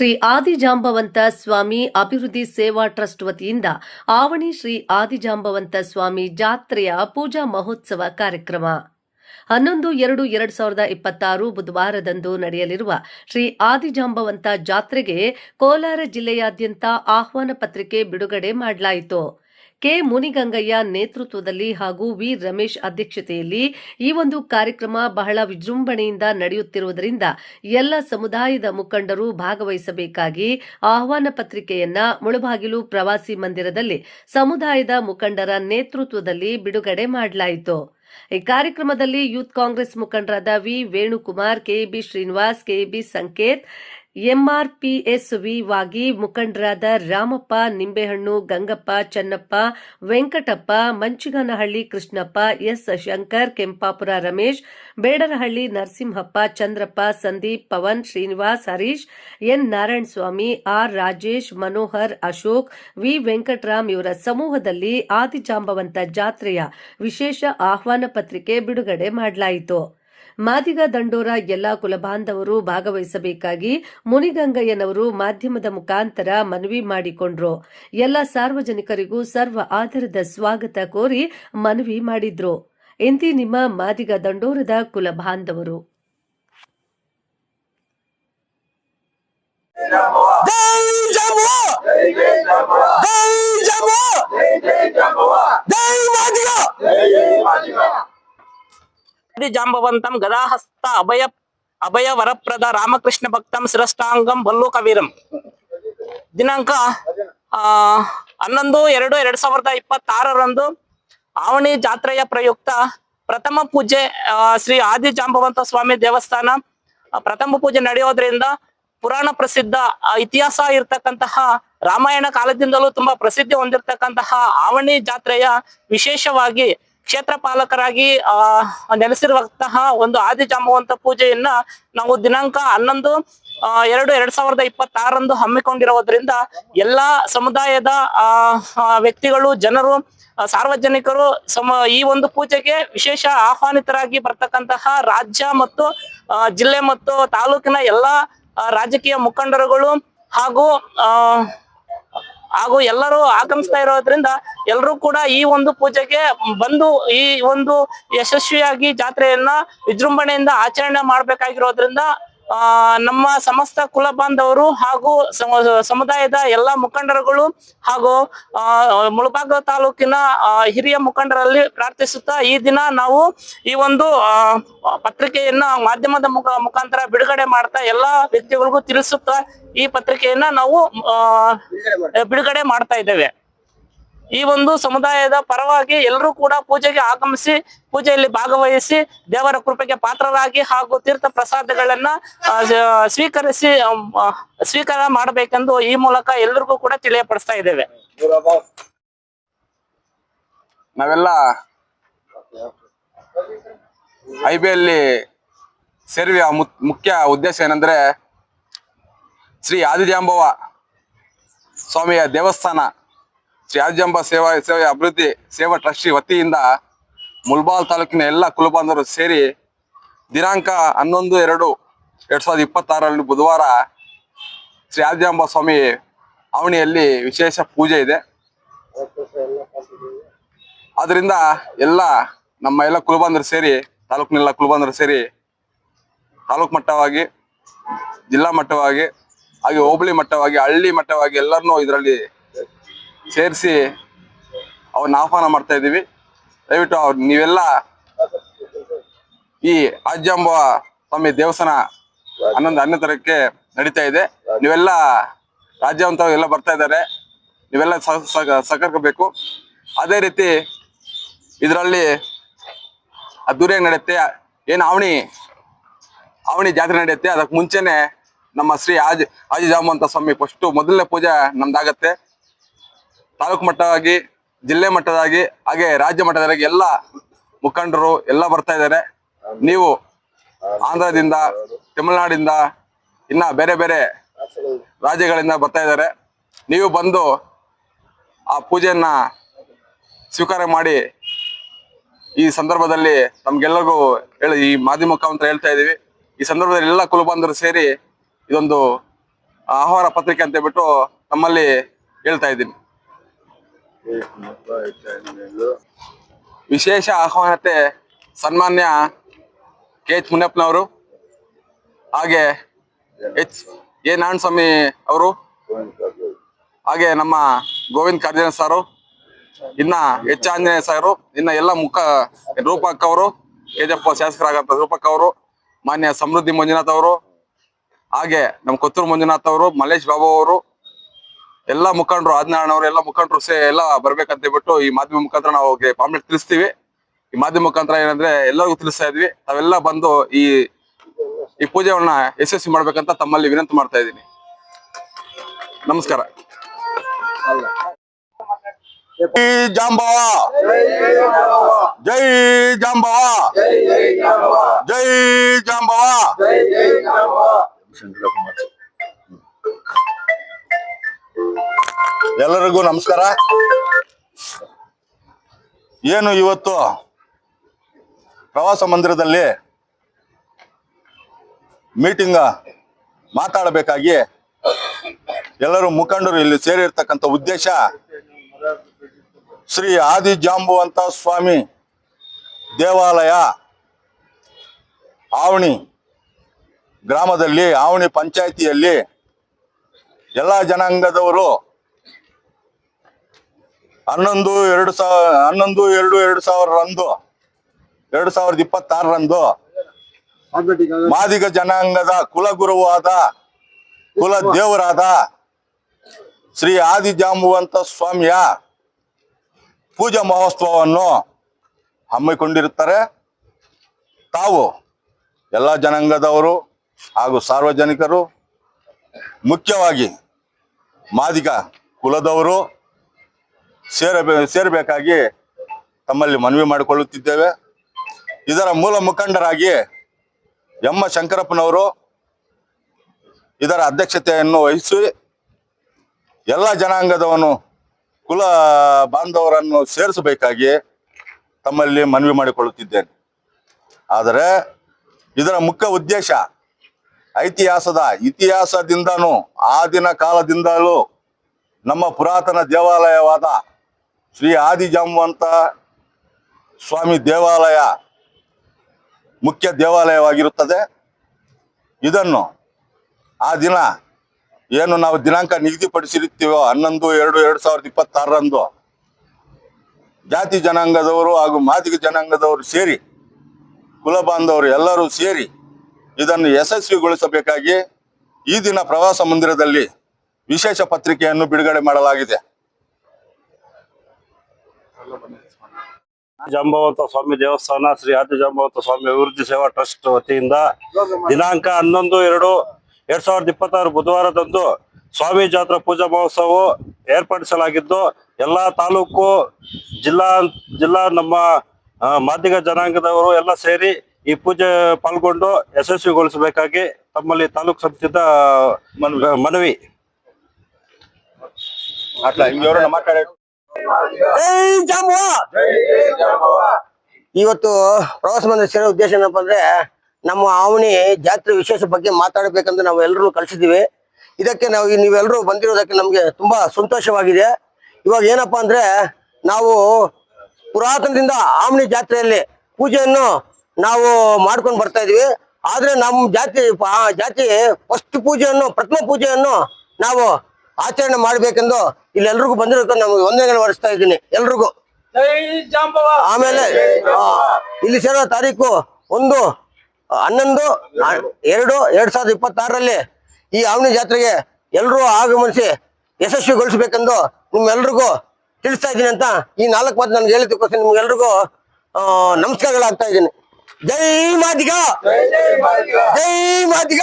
ಶ್ರೀ ಆದಿಜಾಂಬವಂತ ಸ್ವಾಮಿ ಅಭಿವೃದ್ಧಿ ಸೇವಾ ಟ್ರಸ್ಟ್ ವತಿಯಿಂದ ಆವಣಿ ಶ್ರೀ ಆದಿಜಾಂಬವಂತ ಸ್ವಾಮಿ ಜಾತ್ರೆಯ ಪೂಜಾ ಮಹೋತ್ಸವ ಕಾರ್ಯಕ್ರಮ. ಹನ್ನೊಂದು, ಎರಡು ಎರಡು ಸಾವಿರದ ಇಪ್ಪತ್ತಾರು ಬುಧವಾರದಂದು ನಡೆಯಲಿರುವ ಶ್ರೀ ಆದಿಜಾಂಬವಂತ ಜಾತ್ರೆಗೆ ಕೋಲಾರ ಜಿಲ್ಲೆಯಾದ್ಯಂತ ಆಹ್ವಾನ ಪತ್ರಿಕೆ ಬಿಡುಗಡೆ ಮಾಡಲಾಯಿತು. ಕೆ. ಮುನಿಗಂಗಯ್ಯ ನೇತೃತ್ವದಲ್ಲಿ ಹಾಗೂ ವಿ. ರಮೇಶ್ ಅಧ್ಯಕ್ಷತೆಯಲ್ಲಿ ಈ ಒಂದು ಕಾರ್ಯಕ್ರಮ ಬಹಳ ವಿಜೃಂಭಣೆಯಿಂದ ನಡೆಯುತ್ತಿರುವುದರಿಂದ ಎಲ್ಲ ಸಮುದಾಯದ ಮುಖಂಡರು ಭಾಗವಹಿಸಬೇಕಾಗಿ ಆಹ್ವಾನ ಪತ್ರಿಕೆಯನ್ನ ಮುಳಬಾಗಿಲು ಪ್ರವಾಸಿ ಮಂದಿರದಲ್ಲಿ ಸಮುದಾಯದ ಮುಖಂಡರ ನೇತೃತ್ವದಲ್ಲಿ ಬಿಡುಗಡೆ ಮಾಡಲಾಯಿತು. ಈ ಕಾರ್ಯಕ್ರಮದಲ್ಲಿ ಯೂತ್ ಕಾಂಗ್ರೆಸ್ ಮುಖಂಡರಾದ V. Venukumar KB Srinivas KB Sanketh ಎಂಆರ್ಪಿಎಸ್ವಿ ವಾಗಿ ಮುಖಂಡರಾದ ರಾಮಪ್ಪ, ನಿಂಬೆಹಣ್ಣು, Gangappa, Channappa, Venkatappa, Manchiganahalli Krishnappa, S Shankar, Kempapura Ramesh, Bedarahalli Narasimhappa, Chandrappa, Sandeep, Pavan, Srinivas, Harish, N Narayanaswamy, R Rajesh, Manohar, Ashok, V Venkataram ಇವರ ಸಮೂಹದಲ್ಲಿ ಆದಿಜಾಂಬವಂತ ಜಾತ್ರೆಯ ವಿಶೇಷ ಆಹ್ವಾನ ಪತ್ರಿಕೆ ಬಿಡುಗಡೆ ಮಾಡಲಾಯಿತು. ಮಾದಿಗ ದಂಡೋರ ಎಲ್ಲಾ ಕುಲಬಾಂಧವರು ಭಾಗವಹಿಸಬೇಕಾಗಿ ಮುನಿಗಂಗಯ್ಯನವರು ಮಾಧ್ಯಮದ ಮುಖಾಂತರ ಮನವಿ ಮಾಡಿಕೊಂಡ್ರು ಎಲ್ಲ ಸಾರ್ವಜನಿಕರಿಗೂ ಸರ್ವ ಆಧಾರದ ಸ್ವಾಗತ ಕೋರಿ ಮನವಿ ಮಾಡಿದ್ರು ಇಂತಿ ನಿಮ್ಮ ಮಾದಿಗ ದಂಡೋರದ ಕುಲಬಾಂಧವರು ಜೈ ಜಾಂಬವಂತಂ ಗದಾಹಸ್ತ ಅಭಯ ಅಭಯ ವರಪ್ರದ ರಾಮಕೃಷ್ಣ ಭಕ್ತಂ ಶಿರಷ್ಟಾಂಗಂ ಬಲ್ಲು ಕವೀರಂ ದಿನಾಂಕ, ಆ, ಹನ್ನೊಂದು ಎರಡು ಎರಡ್ ಸಾವಿರದ ಇಪ್ಪತ್ತಾರರಂದು ಆವಣಿ ಜಾತ್ರೆಯ ಪ್ರಯುಕ್ತ ಪ್ರಥಮ ಪೂಜೆ ಶ್ರೀ ಆದಿ ಜಾಂಬವಂತ ಸ್ವಾಮಿ ದೇವಸ್ಥಾನ ಪ್ರಥಮ ಪೂಜೆ ನಡೆಯೋದ್ರಿಂದ ಪುರಾಣ ಪ್ರಸಿದ್ಧ ಇತಿಹಾಸ ಇರ್ತಕ್ಕಂತಹ ರಾಮಾಯಣ ಕಾಲದಿಂದಲೂ ತುಂಬಾ ಪ್ರಸಿದ್ಧಿ ಹೊಂದಿರತಕ್ಕಂತಹ ಆವಣಿ ಜಾತ್ರೆಯ ವಿಶೇಷವಾಗಿ ಕ್ಷೇತ್ರ ಪಾಲಕರಾಗಿ ಆ, ನೆಲೆಸಿರುವಂತಹ ಒಂದು ಆದಿ ಜಾಂಬುವಂತ ಪೂಜೆಯನ್ನ ನಾವು ದಿನಾಂಕ ಹನ್ನೊಂದು ಎರಡು, ಎರಡ್ ಸಾವಿರದ ಇಪ್ಪತ್ತಾರಂದು ಹಮ್ಮಿಕೊಂಡಿರೋದ್ರಿಂದ ಎಲ್ಲಾ ಸಮುದಾಯದ, ಆ ವ್ಯಕ್ತಿಗಳು, ಜನರು ಸಾರ್ವಜನಿಕರು ಸಮ, ಈ ಒಂದು ಪೂಜೆಗೆ ವಿಶೇಷ ಆಹ್ವಾನಿತರಾಗಿ ಬರ್ತಕ್ಕಂತಹ ರಾಜ್ಯ ಮತ್ತು ಜಿಲ್ಲೆ ಮತ್ತು ತಾಲೂಕಿನ ಎಲ್ಲಾ ರಾಜಕೀಯ ಮುಖಂಡರುಗಳು ಹಾಗೂ ಹಾಗೂ ಎಲ್ಲರೂ ಆಗಮಿಸ್ತಾ ಇರೋದ್ರಿಂದ ಎಲ್ಲರೂ ಕೂಡ ಈ ಒಂದು ಪೂಜೆಗೆ ಬಂದು ಈ ಒಂದು ಯಶಸ್ವಿಯಾಗಿ ಜಾತ್ರೆಯನ್ನ ವಿಜೃಂಭಣೆಯಿಂದ ಆಚರಣೆ ಮಾಡ್ಬೇಕಾಗಿರೋದ್ರಿಂದ ಆ, ನಮ್ಮ ಸಮಸ್ತ ಕುಲ ಬಾಂಧವರು ಹಾಗೂ ಸಮುದಾಯದ ಎಲ್ಲಾ ಮುಖಂಡರುಗಳು ಹಾಗೂ ಮುಳಬಾಗ ತಾಲೂಕಿನ ಹಿರಿಯ ಮುಖಂಡರಲ್ಲಿ ಪ್ರಾರ್ಥಿಸುತ್ತಾ ಈ ದಿನ ನಾವು ಈ ಒಂದು ಪತ್ರಿಕೆಯನ್ನ ಮಾಧ್ಯಮದ ಮುಖ, ಮುಖಾಂತರ ಬಿಡುಗಡೆ ಮಾಡ್ತಾ ಎಲ್ಲಾ ವ್ಯಕ್ತಿಗಳಿಗೂ ತಿಳಿಸುತ್ತಾ ಈ ಪತ್ರಿಕೆಯನ್ನ ನಾವು ಬಿಡುಗಡೆ ಮಾಡ್ತಾ ಇದ್ದೇವೆ. ಈ ಒಂದು ಸಮುದಾಯದ ಪರವಾಗಿ ಎಲ್ಲರೂ ಕೂಡ ಪೂಜೆಗೆ ಆಗಮಿಸಿ, ಪೂಜೆಯಲ್ಲಿ ಭಾಗವಹಿಸಿ ದೇವರ ಕೃಪೆಗೆ ಪಾತ್ರರಾಗಿ ಹಾಗೂ ತೀರ್ಥ ಪ್ರಸಾದಗಳನ್ನ ಸ್ವೀಕರಿಸಿ ಸ್ವೀಕಾರ ಮಾಡಬೇಕೆಂದು ಈ ಮೂಲಕ ಎಲ್ಲರಿಗೂ ಕೂಡ ತಿಳಿಯಪಡಿಸ್ತಾ ಇದ್ದೇವೆ. ನಾವೆಲ್ಲ ಐಬಿಯಲ್ಲಿ ಸೇರಿ ಮು- ಮುಖ್ಯ ಉದ್ದೇಶ ಏನಂದ್ರೆ ಶ್ರೀ ಆದಿಜಾಂಬವ ಸ್ವಾಮಿಯ ದೇವಸ್ಥಾನ. ಆದಿಜಾಂಬ ಸೇವಾ ಸೇವೆ ಅಭಿವೃದ್ಧಿ, ಸೇವಾ ಟ್ರಸ್ಟಿ ವತಿಯಿಂದ ಮುಲ್ಬಾಲ್ ತಾಲೂಕಿನ ಎಲ್ಲ ಕುಲಬಾಂಧವರು ಸೇರಿ ದಿನಾಂಕ ಹನ್ನೊಂದು, ಎರಡು, ಎರಡ್ ಸಾವಿರದ ಇಪ್ಪತ್ತಾರರಲ್ಲಿ ಬುಧವಾರ ಆದಿಜಾಂಬ ಸ್ವಾಮಿ ಅವಣಿಯಲ್ಲಿ ವಿಶೇಷ ಪೂಜೆ ಇದೆ. ಅದರಿಂದ ಎಲ್ಲ ನಮ್ಮ ಎಲ್ಲ ಕುಲಬಾಂಧರು ಸೇರಿ ತಾಲೂಕಿನೆಲ್ಲ ಕುಲಬಾಂಧರು ಸೇರಿ ತಾಲೂಕು ಮಟ್ಟವಾಗಿ, ಜಿಲ್ಲಾ ಮಟ್ಟವಾಗಿ, ಹಾಗೆ ಹೋಬಳಿ ಮಟ್ಟವಾಗಿ, ಹಳ್ಳಿ ಮಟ್ಟವಾಗಿ ಎಲ್ಲರನ್ನೂ ಇದರಲ್ಲಿ ಸೇರಿಸಿ ಅವ್ರನ್ನ ಆಹ್ವಾನ ಮಾಡ್ತಾ ಇದ್ದೀವಿ. ದಯವಿಟ್ಟು ಅವ್ರು ನೀವೆಲ್ಲ ಈ ಆಜಾಂಬ ಸ್ವಾಮಿ ದೇವಸ್ಥಾನ ಹನ್ನೊಂದು ಹನ್ನೊಂದು ತರಕ್ಕೆ ನಡೀತಾ ಇದೆ. ನೀವೆಲ್ಲ ರಾಜ್ಯವಂತ ಎಲ್ಲ ಬರ್ತಾ ಇದ್ದಾರೆ. ನೀವೆಲ್ಲ ಸಹಕರಿಸಬೇಕು. ಅದೇ ರೀತಿ ಇದರಲ್ಲಿ ಅದ್ದೂರಿಯಾಗಿ ನಡೆಯುತ್ತೆ. ಏನು ಅವಣಿ ಅವಣಿ ಜಾತ್ರೆ ನಡೆಯುತ್ತೆ. ಅದಕ್ಕೆ ಮುಂಚೆನೆ ನಮ್ಮ ಶ್ರೀ ಆಜ್ ಆಜಿಜಾಮಂತ ಸ್ವಾಮಿ ಫಸ್ಟು ಮೊದಲನೇ ಪೂಜೆ ನಮ್ದಾಗತ್ತೆ. ತಾಲೂಕು ಮಟ್ಟವಾಗಿ ಜಿಲ್ಲೆ ಮಟ್ಟದಾಗಿ, ಹಾಗೆ ರಾಜ್ಯ ಮಟ್ಟದಾಗಿ ಎಲ್ಲ ಮುಖಂಡರು ಎಲ್ಲ ಬರ್ತಾ ಇದ್ದಾರೆ. ನೀವು ಆಂಧ್ರದಿಂದ, ತಮಿಳುನಾಡಿಂದ, ಇನ್ನ ಬೇರೆ ಬೇರೆ ರಾಜ್ಯಗಳಿಂದ ಬರ್ತಾ ಇದ್ದಾರೆ. ನೀವು ಬಂದು ಆ ಪೂಜೆಯನ್ನ ಸ್ವೀಕಾರ ಮಾಡಿ ಈ ಸಂದರ್ಭದಲ್ಲಿ ನಮ್ಗೆಲ್ಲರಿಗೂ ಹೇಳಿ, ಈ ಮಾಧ್ಯಮ ಮುಖಾಂತರ ಹೇಳ್ತಾ ಇದ್ದೀವಿ. ಈ ಸಂದರ್ಭದಲ್ಲಿ ಎಲ್ಲ ಕುಲಬಂಧರು ಸೇರಿ ಇದೊಂದು ಆಹ್ವಾನ ಪತ್ರಿಕೆ ಅಂತ ಹೇಳ್ಬಿಟ್ಟು ನಮ್ಮಲ್ಲಿ ಹೇಳ್ತಾ ಇದ್ದೀನಿ. ವಿಶೇಷ ಆಹ್ವಾನತೆ, ಸನ್ಮಾನ್ಯ ಕೆ ಎಚ್ ಮುನಿಯಪ್ಪನವರು, ಹಾಗೆ ಎಚ್ ಎ ನಾರಾಯಣಸ್ವಾಮಿ ಅವರು, ಹಾಗೆ ನಮ್ಮ ಗೋವಿಂದ್ ಕಾರ್ಜನ ಸಾರು, ಇನ್ನ ಎಚ್ ಆಂಜನೇಯ ಸಾರು, ಇನ್ನ ಎಲ್ಲ ಮುಖ ರೂಪಕ್ ಅವರು, ಕೆಜಪ್ಪ ಶಾಸಕರಾಗಂತ ರೂಪಕ್ ಅವರು, ಮಾನ್ಯ ಸಮೃದ್ಧಿ ಮಂಜುನಾಥ್ ಅವರು, ಹಾಗೆ ನಮ್ಮ ಕೊತ್ತೂರು ಮಂಜುನಾಥ್ ಅವರು, ಮಲ್ಲೇಶ್ ಬಾಬು ಅವರು ಎಲ್ಲ ಮುಖಂಡರು ಆಜ್ಞಾನವರು ಎಲ್ಲ ಮುಖಂಡರು ಸೇ ಎಲ್ಲ ಬರ್ಬೇಕಂತ ಹೇಳ್ಬಿಟ್ಟು ಈ ಮಾಧ್ಯಮ ಮುಖಾಂತರ ನಾವು ಅವ್ರಿಗೆ ಪಾಂಪ್ಲೆಟ್ ತಿಳಿಸ್ತೀವಿ. ಈ ಮಾಧ್ಯಮ ಮುಖಾಂತರ ಏನಂದ್ರೆ ಎಲ್ಲರಿಗೂ ತಿಳಿಸ್ತಾ ಇದ್ವಿ. ತಾವೆಲ್ಲ ಬಂದು ಈ ಈ ಪೂಜೆಯನ್ನ ಯಶಸ್ವಿ ಮಾಡ್ಬೇಕಂತ ತಮ್ಮಲ್ಲಿ ವಿನಂತಿ ಮಾಡ್ತಾ ಇದ್ದೀನಿ. ನಮಸ್ಕಾರ. ಜೈ ಜಾಂಬವ. ಜೈ ಜಾಂಬವ. ಜೈ ಜಾಂಬವ. ಎಲ್ಲರಿಗೂ ನಮಸ್ಕಾರ. ಏನು ಇವತ್ತು ಪ್ರವಾಸ ಮಂದಿರದಲ್ಲಿ ಮೀಟಿಂಗ್ ಮಾತಾಡಬೇಕಾಗಿ ಎಲ್ಲರೂ ಮುಖಂಡರು ಇಲ್ಲಿ ಸೇರಿರ್ತಕ್ಕಂಥ ಉದ್ದೇಶ ಶ್ರೀ ಆದಿ ಜಾಂಬುವಂತ ಸ್ವಾಮಿ ದೇವಾಲಯ ಆವಣಿ ಗ್ರಾಮದಲ್ಲಿ, ಆವಣಿ ಪಂಚಾಯಿತಿಯಲ್ಲಿ ಎಲ್ಲ ಜನಾಂಗದವರು ಹನ್ನೊಂದು, ಎರಡು ಸಾವಿರ ಹನ್ನೊಂದು, ಎರಡು ಎರಡು ಸಾವಿರರಂದು ಎರಡು ಸಾವಿರದ ಇಪ್ಪತ್ತಾರರಂದು ಮಾದಿಗ ಜನಾಂಗದ ಕುಲಗುರುವಾದ, ಕುಲ ದೇವರಾದ ಶ್ರೀ ಆದಿಜಾಂಬುವಂತ ಸ್ವಾಮಿಯ ಪೂಜಾ ಮಹೋತ್ಸವವನ್ನು ಹಮ್ಮಿಕೊಂಡಿರುತ್ತಾರೆ. ತಾವು ಎಲ್ಲ ಜನಾಂಗದವರು ಹಾಗೂ ಸಾರ್ವಜನಿಕರು, ಮುಖ್ಯವಾಗಿ ಮಾದಿಗ ಕುಲದವರು ಸೇರಬೇ, ಸೇರಬೇಕಾಗಿ ತಮ್ಮಲ್ಲಿ ಮನವಿ ಮಾಡಿಕೊಳ್ಳುತ್ತಿದ್ದೇವೆ. ಇದರ ಮೂಲ ಮುಖಂಡರಾಗಿ ಎಂ ಶಂಕರಪ್ಪನವರು ಇದರ ಅಧ್ಯಕ್ಷತೆಯನ್ನು ವಹಿಸಿ ಎಲ್ಲ ಜನಾಂಗದವನು ಕುಲ ಬಾಂಧವರನ್ನು ಸೇರಿಸಬೇಕಾಗಿ ತಮ್ಮಲ್ಲಿ ಮನವಿ ಮಾಡಿಕೊಳ್ಳುತ್ತಿದ್ದೇನೆ. ಆದರೆ ಇದರ ಮುಖ್ಯ ಉದ್ದೇಶ ಐತಿಹಾಸದ ಇತಿಹಾಸದಿಂದನೂ, ಆ ದಿನ ಕಾಲದಿಂದಲೂ ನಮ್ಮ ಪುರಾತನ ದೇವಾಲಯವಾದ ಶ್ರೀ ಆದಿಜಾಂಬಂತ ಸ್ವಾಮಿ ದೇವಾಲಯ ಮುಖ್ಯ ದೇವಾಲಯವಾಗಿರುತ್ತದೆ. ಇದನ್ನು ಆ ದಿನ ಏನು ನಾವು ದಿನಾಂಕ ನಿಗದಿಪಡಿಸಿರುತ್ತೀವೋ ಹನ್ನೊಂದು, ಎರಡು ಎರಡು ಸಾವಿರದ ಇಪ್ಪತ್ತಾರರಂದು ಜಾತಿ ಜನಾಂಗದವರು ಹಾಗೂ ಮಾದಿಗ ಜನಾಂಗದವರು ಸೇರಿ ಕುಲ ಬಾಂಧವರು ಎಲ್ಲರೂ ಸೇರಿ ಇದನ್ನು ಯಶಸ್ವಿಗೊಳಿಸಬೇಕಾಗಿ ಈ ದಿನ ಪ್ರವಾಸ ಮಂದಿರದಲ್ಲಿ ವಿಶೇಷ ಪತ್ರಿಕೆಯನ್ನು ಬಿಡುಗಡೆ ಮಾಡಲಾಗಿದೆ. ಜಾಂಬವಂತ ಸ್ವಾಮಿ ದೇವಸ್ಥಾನ, ಶ್ರೀ ಆದಿ ಜಾಂಬವಂತ ಸ್ವಾಮಿ ಅಭಿವೃದ್ಧಿ ಸೇವಾ ಟ್ರಸ್ಟ್ ವತಿಯಿಂದ ದಿನಾಂಕ ಹನ್ನೊಂದು, ಎರಡು, ಎರಡ್ ಸಾವಿರದ ಇಪ್ಪತ್ತಾರು ಬುಧವಾರದಂದು ಸ್ವಾಮಿ ಜಾತ್ರಾ ಪೂಜಾ ಮಹೋತ್ಸವ ಏರ್ಪಡಿಸಲಾಗಿದ್ದು, ಎಲ್ಲಾ ತಾಲೂಕು, ಜಿಲ್ಲಾ ಜಿಲ್ಲಾ ನಮ್ಮ ಮಾಧ್ಯಮ ಜನಾಂಗದವರು ಎಲ್ಲ ಸೇರಿ ಈ ಪೂಜೆ ಪಾಲ್ಗೊಂಡು ಯಶಸ್ವಿಗೊಳಿಸಬೇಕಾಗಿ ತಮ್ಮಲ್ಲಿ ತಾಲೂಕು ಸಮಿತಿಯಿಂದ ಮನವಿ. ಇವತ್ತು ಪ್ರವಾಸ ಮಂದಿರ ಸೇರೋ ಉದ್ದೇಶ ಏನಪ್ಪ ಅಂದ್ರೆ ನಮ್ಮ ಆವಣಿ ಜಾತ್ರೆ ವಿಶೇಷ ಬಗ್ಗೆ ಮಾತಾಡಬೇಕಂತ ನಾವು ಎಲ್ಲರೂ ಕಳಿಸಿದ್ದೀವಿ ಇದಕ್ಕೆ ನಾವು ನೀವೆಲ್ಲರೂ ಬಂದಿರೋದಕ್ಕೆ ನಮಗೆ ತುಂಬಾ ಸಂತೋಷವಾಗಿದೆ. ಇವಾಗ ಏನಪ್ಪಾ ಅಂದ್ರೆ ನಾವು ಪುರಾತನದಿಂದ ಆವಣಿ ಜಾತ್ರೆಯಲ್ಲಿ ಪೂಜೆಯನ್ನು ನಾವು ಮಾಡ್ಕೊಂಡು ಬರ್ತಾ ಇದೀವಿ. ಆದ್ರೆ ನಮ್ಮ ಜಾತಿ ಜಾತಿ ಫಸ್ಟ್ ಪೂಜೆಯನ್ನು, ಪ್ರಥಮ ಪೂಜೆಯನ್ನು ನಾವು ಆಚರಣೆ ಮಾಡ್ಬೇಕೆಂದು ಇಲ್ಲಿ ಎಲ್ರಿಗೂ ಬಂದಿರೋಕೆ ನಮಗೆ ಒಂದೇ ಹೊರಿಸ್ತಾ ಇದ್ದೀನಿ. ಎಲ್ರಿಗೂ. ಆಮೇಲೆ ಇಲ್ಲಿ ಸೇರೋ ತಾರೀಕು ಒಂದು ಹನ್ನೊಂದು ಎರಡು ಎರಡ್ ಸಾವಿರದ ಇಪ್ಪತ್ತಾರರಲ್ಲಿ ಈ ಆವಣಿ ಜಾತ್ರೆಗೆ ಎಲ್ಲರೂ ಆಗಮನಿಸಿ ಯಶಸ್ವಿಗೊಳಿಸಬೇಕೆಂದು ನಿಮ್ಮೆಲ್ರಿಗೂ ತಿಳಿಸ್ತಾ ಇದ್ದೀನಿ ಅಂತ ಈ ನಾಲ್ಕು ಮಾತು ನನ್ಗೆ ಹೇಳಿದ್ದಕ್ಕೋಸ್ಕರ ನಿಮ್ಗೆಲ್ರಿಗೂ ನಮಸ್ಕಾರಗಳಾಗ್ತಾ ಇದ್ದೀನಿ. ಜೈ ಮಾದಿಗ! ಜೈ ಮಾದಿಗ!